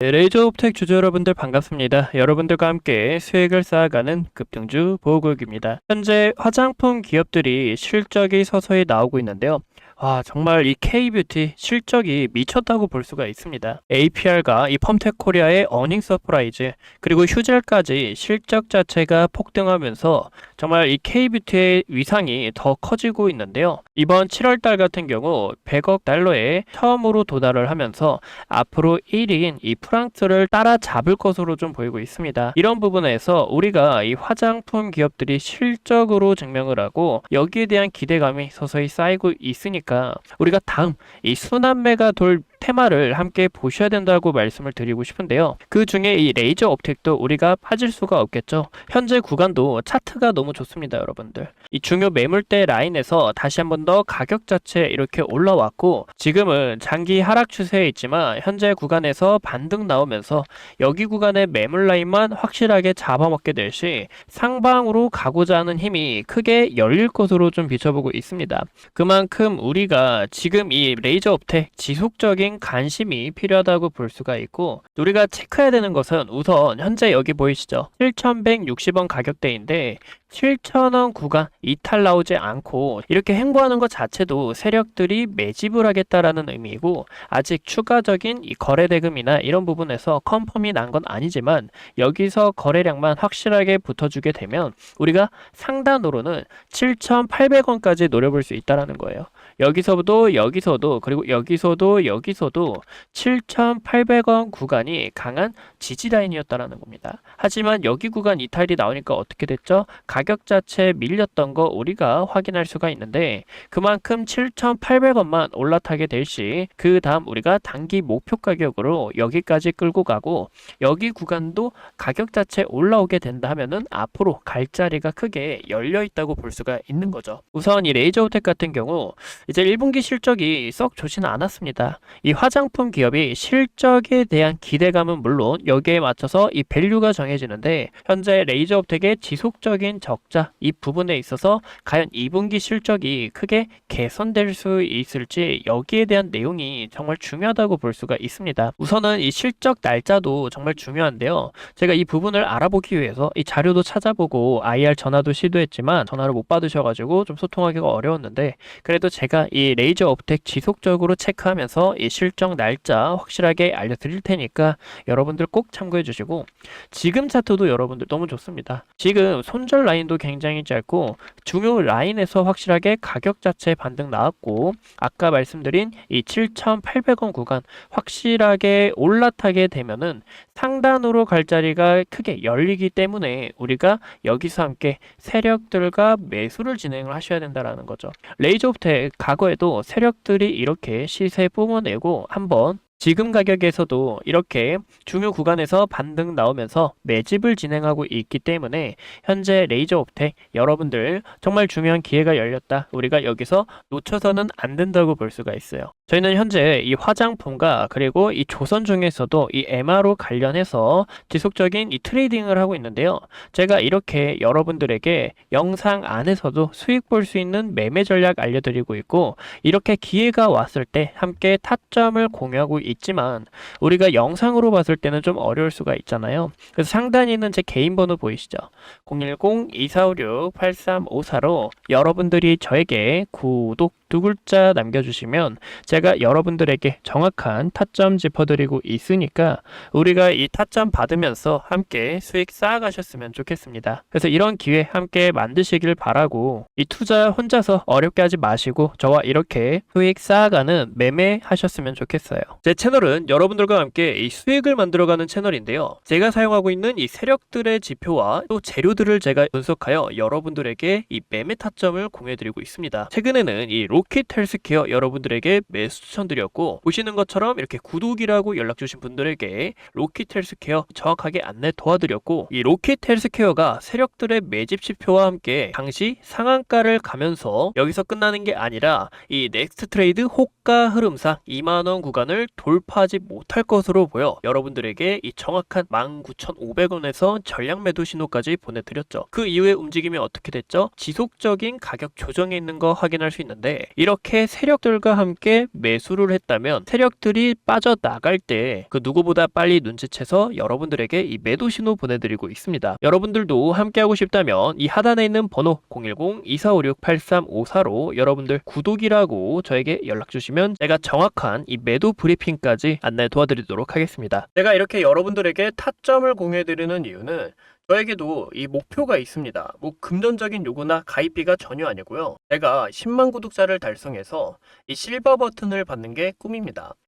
네, 레이저 옵텍 주주 여러분들 반갑습니다. 여러분들과 함께 수익을 쌓아가는 급등주 보호구역입니다. 현재 화장품 기업들이 실적이 서서히 나오고 있는데요. 와, 정말 이 K뷰티 실적이 미쳤다고 볼 수가 있습니다. APR과 이 펌텍 코리아의 어닝 서프라이즈, 그리고 휴젤까지 실적 자체가 폭등하면서 정말 이 K뷰티의 위상이 더 커지고 있는데요. 이번 7월 달 같은 경우 100억 달러에 처음으로 도달을 하면서 앞으로 1위인 이 프랑스를 따라잡을 것으로 좀 보이고 있습니다. 이런 부분에서 우리가 이 화장품 기업들이 실적으로 증명을 하고 여기에 대한 기대감이 서서히 쌓이고 있으니까 우리가 다음 이 순환매가 돌 테마를 함께 보셔야 된다고 말씀을 드리고 싶은데요. 그 중에 이 레이저 업텍도 우리가 빠질 수가 없겠죠. 현재 구간도 차트가 너무 좋습니다, 여러분들. 이 중요 매물대 라인에서 다시 한번 더 가격 자체 이렇게 올라왔고 지금은 장기 하락 추세에 있지만 현재 구간에서 반등 나오면서 여기 구간의 매물 라인만 확실하게 잡아먹게 될 시 상방으로 가고자 하는 힘이 크게 열릴 것으로 좀 비춰보고 있습니다. 그만큼 우리가 지금 이 레이저 업텍 지속적인 관심이 필요하다고 볼 수가 있고 우리가 체크해야 되는 것은 우선 현재 여기 보이시죠? 7,160원 가격대인데 7,000원 구간 이탈 나오지 않고 이렇게 행보하는 것 자체도 세력들이 매집을 하겠다라는 의미이고 아직 추가적인 이 거래 대금이나 이런 부분에서 컨펌이 난 건 아니지만 여기서 거래량만 확실하게 붙어주게 되면 우리가 상단으로는 7,800원까지 노려볼 수 있다라는 거예요. 여기서도 여기서도 그리고 여기서도 여기서도 7,800원 구간이 강한 지지 라인이었다라는 겁니다. 하지만 여기 구간 이탈이 나오니까 어떻게 됐죠? 가격 자체 밀렸던 거 우리가 확인할 수가 있는데 그만큼 7,800원만 올라타게 될 시 그 다음 우리가 단기 목표 가격으로 여기까지 끌고 가고 여기 구간도 가격 자체 올라오게 된다 하면은 앞으로 갈 자리가 크게 열려 있다고 볼 수가 있는 거죠. 우선 이 레이저 호텍 같은 경우 이제 1분기 실적이 썩 좋지는 않았습니다. 이 화장품 기업이 실적에 대한 기대감은 물론 여기에 맞춰서 이 밸류가 정해지는데 현재 레이저 업텍의 지속적인 적자 이 부분에 있어서 과연 2분기 실적이 크게 개선될 수 있을지 여기에 대한 내용이 정말 중요하다고 볼 수가 있습니다. 우선은 이 실적 날짜도 정말 중요한데요. 제가 이 부분을 알아보기 위해서 이 자료도 찾아보고 IR 전화도 시도했지만 전화를 못 받으셔가지고 좀 소통하기가 어려웠는데 그래도 제가 이 레이저 업텍 지속적으로 체크하면서 이 실적 날짜 확실하게 알려드릴 테니까 여러분들 꼭 참고해 주시고 지금 차트도 여러분들 너무 좋습니다. 지금 손절 라인도 굉장히 짧고 중요 라인에서 확실하게 가격 자체 반등 나왔고 아까 말씀드린 이 7,800원 구간 확실하게 올라타게 되면은 상단으로 갈 자리가 크게 열리기 때문에 우리가 여기서 함께 세력들과 매수를 진행을 하셔야 된다라는 거죠. 레이저 업텍 과거에도 세력들이 이렇게 시세 뿜어내고 한번 지금 가격에서도 이렇게 중요 구간에서 반등 나오면서 매집을 진행하고 있기 때문에 현재 레이저 옵텍 여러분들 정말 중요한 기회가 열렸다. 우리가 여기서 놓쳐서는 안 된다고 볼 수가 있어요. 저희는 현재 이 화장품과 그리고 이 조선 중에서도 이 MR로 관련해서 지속적인 이 트레이딩을 하고 있는데요. 제가 이렇게 여러분들에게 영상 안에서도 수익 볼 수 있는 매매 전략 알려드리고 있고 이렇게 기회가 왔을 때 함께 타점을 공유하고 있지만 우리가 영상으로 봤을 때는 좀 어려울 수가 있잖아요. 그래서 상단에 있는 제 개인 번호 보이시죠? 010-2456-8354로 여러분들이 저에게 구독 두 글자 남겨주시면 제가 여러분들에게 정확한 타점 짚어드리고 있으니까 우리가 이 타점 받으면서 함께 수익 쌓아가셨으면 좋겠습니다. 그래서 이런 기회 함께 만드시길 바라고 이 투자 혼자서 어렵게 하지 마시고 저와 이렇게 수익 쌓아가는 매매 하셨으면 좋겠어요. 제 채널은 여러분들과 함께 이 수익을 만들어가는 채널인데요. 제가 사용하고 있는 이 세력들의 지표와 또 재료들을 제가 분석하여 여러분들에게 이 매매 타점을 공유해드리고 있습니다. 최근에는 이 로켓 헬스케어 여러분들에게 매수 추천드렸고 보시는 것처럼 이렇게 구독이라고 연락 주신 분들에게 로켓 헬스케어 정확하게 안내 도와드렸고 이 로켓 헬스케어가 세력들의 매집 지표와 함께 당시 상한가를 가면서 여기서 끝나는 게 아니라 이 넥스트 트레이드 호가 흐름상 2만원 구간을 돌파하지 못할 것으로 보여 여러분들에게 이 정확한 19,500원에서 전량 매도 신호까지 보내드렸죠. 그 이후에 움직임이 어떻게 됐죠? 지속적인 가격 조정에 있는 거 확인할 수 있는데 이렇게 세력들과 함께 매수를 했다면 세력들이 빠져나갈 때 그 누구보다 빨리 눈치채서 여러분들에게 이 매도 신호 보내드리고 있습니다. 여러분들도 함께하고 싶다면 이 하단에 있는 번호 010-2456-8354로 여러분들 구독이라고 저에게 연락 주시면 제가 정확한 이 매도 브리핑까지 안내 도와드리도록 하겠습니다. 제가 이렇게 여러분들에게 타점을 공유해드리는 이유는 저에게도 이 목표가 있습니다. 뭐 금전적인 요구나 가입비가 전혀 아니고요. 제가 10만 구독자를 달성해서 이 실버 버튼을 받는 게 꿈입니다.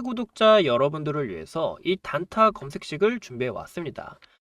구독자 여러분들을 위해서 이 단타 검색식을 준비해 왔습니다.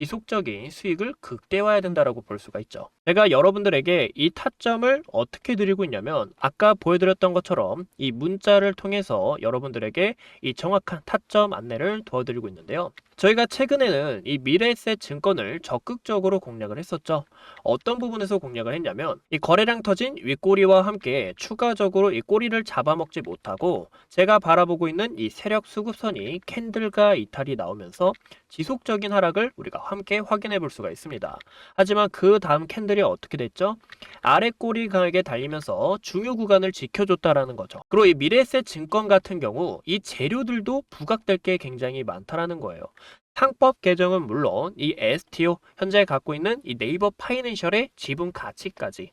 지속적인 수익을 극대화해야 된다라고 볼 수가 있죠. 제가 여러분들에게 이 타점을 어떻게 드리고 있냐면 아까 보여드렸던 것처럼 이 문자를 통해서 여러분들에게 이 정확한 타점 안내를 도와드리고 있는데요. 저희가 최근에는 이 미래에셋 증권을 적극적으로 공략을 했었죠. 어떤 부분에서 공략을 했냐면 이 거래량 터진 윗꼬리와 함께 추가적으로 이 꼬리를 잡아먹지 못하고 제가 바라보고 있는 이 세력 수급선이 캔들과 이탈이 나오면서 지속적인 하락을 우리가 함께 확인해 볼 수가 있습니다. 하지만 그 다음 캔들이 어떻게 됐죠? 아래 꼬리 강하게 달리면서 중요 구간을 지켜줬다라는 거죠. 그리고 이 미래에셋 증권 같은 경우 이 재료들도 부각될 게 굉장히 많다라는 거예요. 상법 개정은 물론 이 STO 현재 갖고 있는 이 네이버 파이낸셜의 지분 가치까지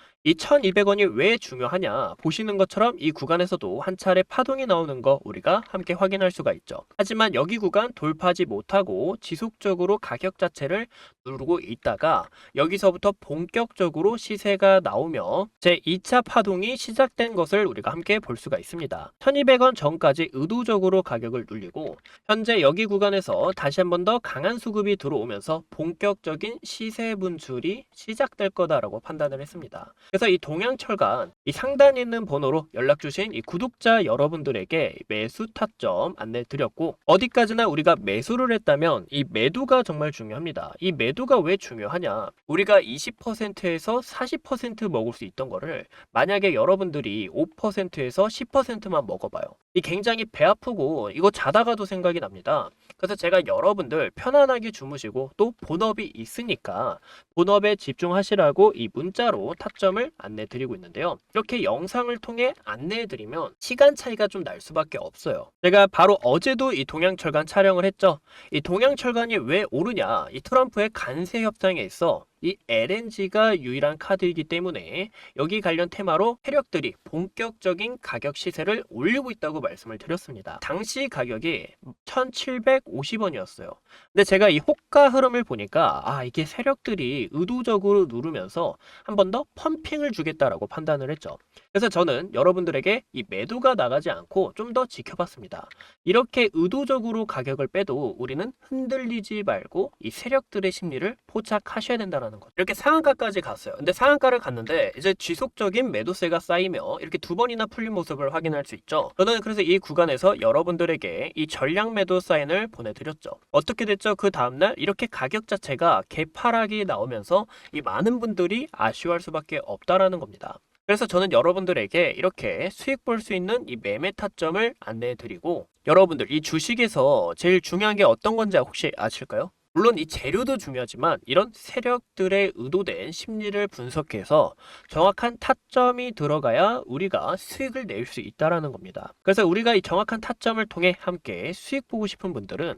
이 1200원이 왜 중요하냐? 보시는 것처럼 이 구간에서도 한 차례 파동이 나오는 거 우리가 함께 확인할 수가 있죠. 하지만 여기 구간 돌파하지 못하고 지속적으로 가격 자체를 누르고 있다가 여기서부터 본격적으로 시세가 나오며 제 2차 파동이 시작된 것을 우리가 함께 볼 수가 있습니다. 1200원 전까지 의도적으로 가격을 눌리고 현재 여기 구간에서 다시 한 번 더 강한 수급이 들어오면서 본격적인 시세 분출이 시작될 거다라고 판단을 했습니다 그래서 이 동양철간 이 상단에 있는 번호로 연락 주신 이 구독자 여러분들에게 매수 타점 안내 드렸고 어디까지나 우리가 매수를 했다면 이 매도가 정말 중요합니다. 이 매도가 왜 중요하냐? 우리가 20%에서 40% 먹을 수 있던 거를 만약에 여러분들이 5%에서 10%만 먹어봐요. 이 굉장히 배 아프고 이거 자다가도 생각이 납니다. 그래서 제가 여러분들 편안하게 주무시고 또 본업이 있으니까 본업에 집중하시라고 이 문자로 타점을 안내 드리고 있는데요. 이렇게 영상을 통해 안내해 드리면 시간 차이가 좀 날 수밖에 없어요. 제가 바로 어제도 이 동양철간 촬영을 했죠. 이 동양철간이 왜 오르냐? 이 트럼프의 간세 협상에 있어 이 LNG가 유일한 카드이기 때문에 여기 관련 테마로 세력들이 본격적인 가격 시세를 올리고 있다고 말씀을 드렸습니다. 당시 가격이 1,750원이었어요. 근데 제가 이 호가 흐름을 보니까 아 이게 세력들이 의도적으로 누르면서 한 번 더 펌핑을 주겠다라고 판단을 했죠. 그래서 저는 여러분들에게 이 매도가 나가지 않고 좀 더 지켜봤습니다. 이렇게 의도적으로 가격을 빼도 우리는 흔들리지 말고 이 세력들의 심리를 포착하셔야 된다는 거. 이렇게 상한가까지 갔어요. 근데 상한가를 갔는데 이제 지속적인 매도세가 쌓이며 이렇게 두 번이나 풀린 모습을 확인할 수 있죠. 저는 그래서 이 구간에서 여러분들에게 이 전량 매도 사인을 보내드렸죠. 어떻게 됐죠? 그 다음날 이렇게 가격 자체가 개파락이 나오면서 이 많은 분들이 아쉬워할 수밖에 없다라는 겁니다. 그래서 저는 여러분들에게 이렇게 수익 볼 수 있는 이 매매 타점을 안내해 드리고 여러분들 이 주식에서 제일 중요한 게 어떤 건지 혹시 아실까요? 물론 이 재료도 중요하지만 이런 세력들의 의도된 심리를 분석해서 정확한 타점이 들어가야 우리가 수익을 낼 수 있다라는 겁니다. 그래서 우리가 이 정확한 타점을 통해 함께 수익 보고 싶은 분들은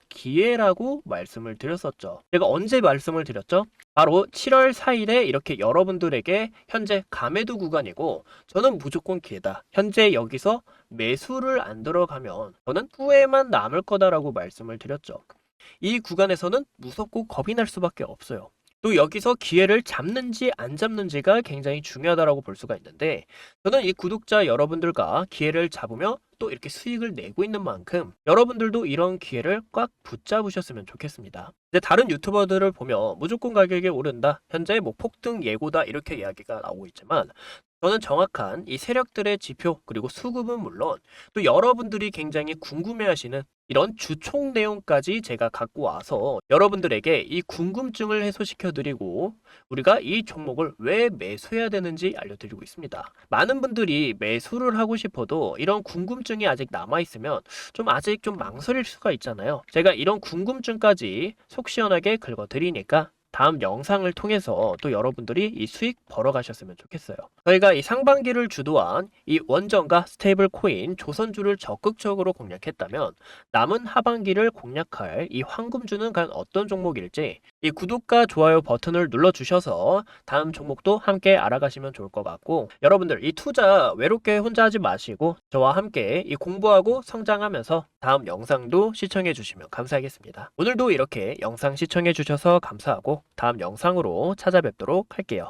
기회라고 말씀을 드렸었죠. 제가 언제 말씀을 드렸죠? 바로 7월 4일에 이렇게 여러분들에게 현재 가매도 구간이고 저는 무조건 기회다. 현재 여기서 매수를 안 들어가면 저는 후회만 남을 거다라고 말씀을 드렸죠. 이 구간에서는 무섭고 겁이 날 수밖에 없어요. 또 여기서 기회를 잡는지 안 잡는지가 굉장히 중요하다라고 볼 수가 있는데 저는 이 구독자 여러분들과 기회를 잡으며 또 이렇게 수익을 내고 있는 만큼 여러분들도 이런 기회를 꽉 붙잡으셨으면 좋겠습니다. 이제 다른 유튜버들을 보면 무조건 가격이 오른다, 현재 뭐 폭등 예고다 이렇게 이야기가 나오고 있지만 저는 정확한 이 세력들의 지표 그리고 수급은 물론 또 여러분들이 굉장히 궁금해하시는 이런 주총 내용까지 제가 갖고 와서 여러분들에게 이 궁금증을 해소시켜 드리고 우리가 이 종목을 왜 매수해야 되는지 알려드리고 있습니다. 많은 분들이 매수를 하고 싶어도 이런 궁금증이 아직 남아 있으면 좀 아직 좀 망설일 수가 있잖아요. 제가 이런 궁금증까지 속 시원하게 긁어드리니까 다음 영상을 통해서 또 여러분들이 이 수익 벌어가셨으면 좋겠어요. 저희가 이 상반기를 주도한 이 원전과 스테이블 코인 조선주를 적극적으로 공략했다면 남은 하반기를 공략할 이 황금주는 과연 어떤 종목일지 이 구독과 좋아요 버튼을 눌러주셔서 다음 종목도 함께 알아가시면 좋을 것 같고 여러분들 이 투자 외롭게 혼자 하지 마시고 저와 함께 이 공부하고 성장하면서 다음 영상도 시청해 주시면 감사하겠습니다. 오늘도 이렇게 영상 시청해 주셔서 감사하고 다음 영상으로 찾아뵙도록 할게요.